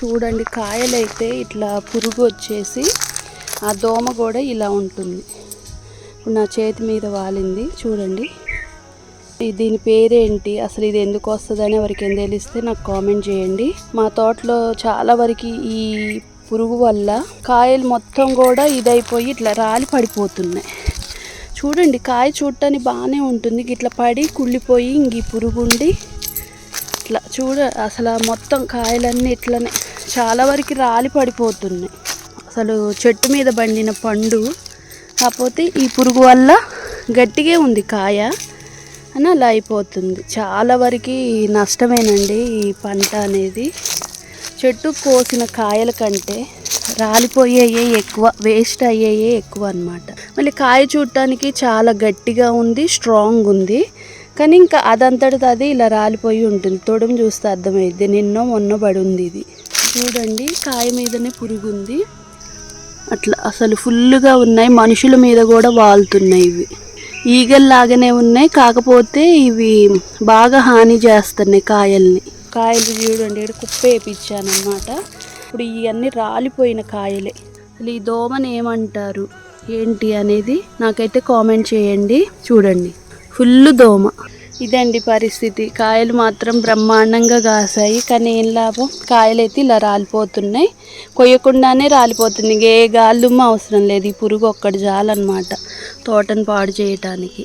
చూడండి కాయలైతే ఇట్లా పురుగు వచ్చేసి ఆ దోమ కూడా ఇలా ఉంటుంది. నా చేతి మీద వాలింది చూడండి. దీని పేరేంటి అసలు ఇది ఎందుకు వస్తుందని ఎవరికైనా తెలిస్తే నాకు కామెంట్ చేయండి. మా తోటలో చాలా వరకు ఈ పురుగు వల్ల కాయలు మొత్తం కూడా ఇదైపోయి ఇట్లా రాలి పడిపోతున్నాయి. చూడండి కాయ చూడటానికి బాగానే ఉంటుంది. ఇట్లా పడి కుళ్ళిపోయి ఇంక ఈ పురుగు ఉండి ఇట్లా చూడ అసలు ఆ మొత్తం కాయలన్నీ ఇట్లనే చాలా వరకు రాలి పడిపోతున్నాయి. అసలు చెట్టు మీద పండిన పండు కాకపోతే ఈ పురుగు వల్ల గట్టిగా ఉంది కాయ అని అలా అయిపోతుంది. చాలా వరకు నష్టమేనండి ఈ పంట అనేది. చెట్టు కోసిన కాయల కంటే రాలిపోయేయే ఎక్కువ వేస్ట్ అయ్యేయే ఎక్కువ అన్నమాట. మళ్ళీ కాయ చూడటానికి చాలా గట్టిగా ఉంది స్ట్రాంగ్ ఉంది. కానీ ఇంకా అదంతటిది అది ఇలా రాలిపోయి ఉంటుంది. తొడుము చూస్తే అర్థమైద్ది. నిన్నో మొన్న పడి ఉంది ఇది. చూడండి కాయ మీదనే పురుగు ఉంది అట్లా అసలు ఫుల్గా ఉన్నాయి మనుషుల మీద కూడా వాలుతున్నాయి ఇవి. ఈగల్లాగానే ఉన్నాయి కాకపోతే ఇవి బాగా హాని చేస్తున్నాయి కాయల్ని. కాయలు చూడండి ఇక్కడ కుప్ప వేయించాను అనమాట ఇప్పుడు ఇవన్నీ రాలిపోయిన కాయలే. అసలు ఈ దోమని ఏమంటారు? ఏంటి అనేది నాకైతే కామెంట్ చేయండి చూడండి. ఫుల్ దోమ. ఇదండి పరిస్థితి. కాయలు మాత్రం బ్రహ్మాండంగా కాసాయి. కానీ ఏం లాభం? కాయలు అయితే ఇలా రాలిపోతున్నాయి. కొయ్యకుండానే రాలిపోతుంది ఏ గాలుమ్మ అవసరం లేదు. ఈ పురుగు ఒక్కటి చాలన్నమాట. తోటను పాడు చేయటానికి.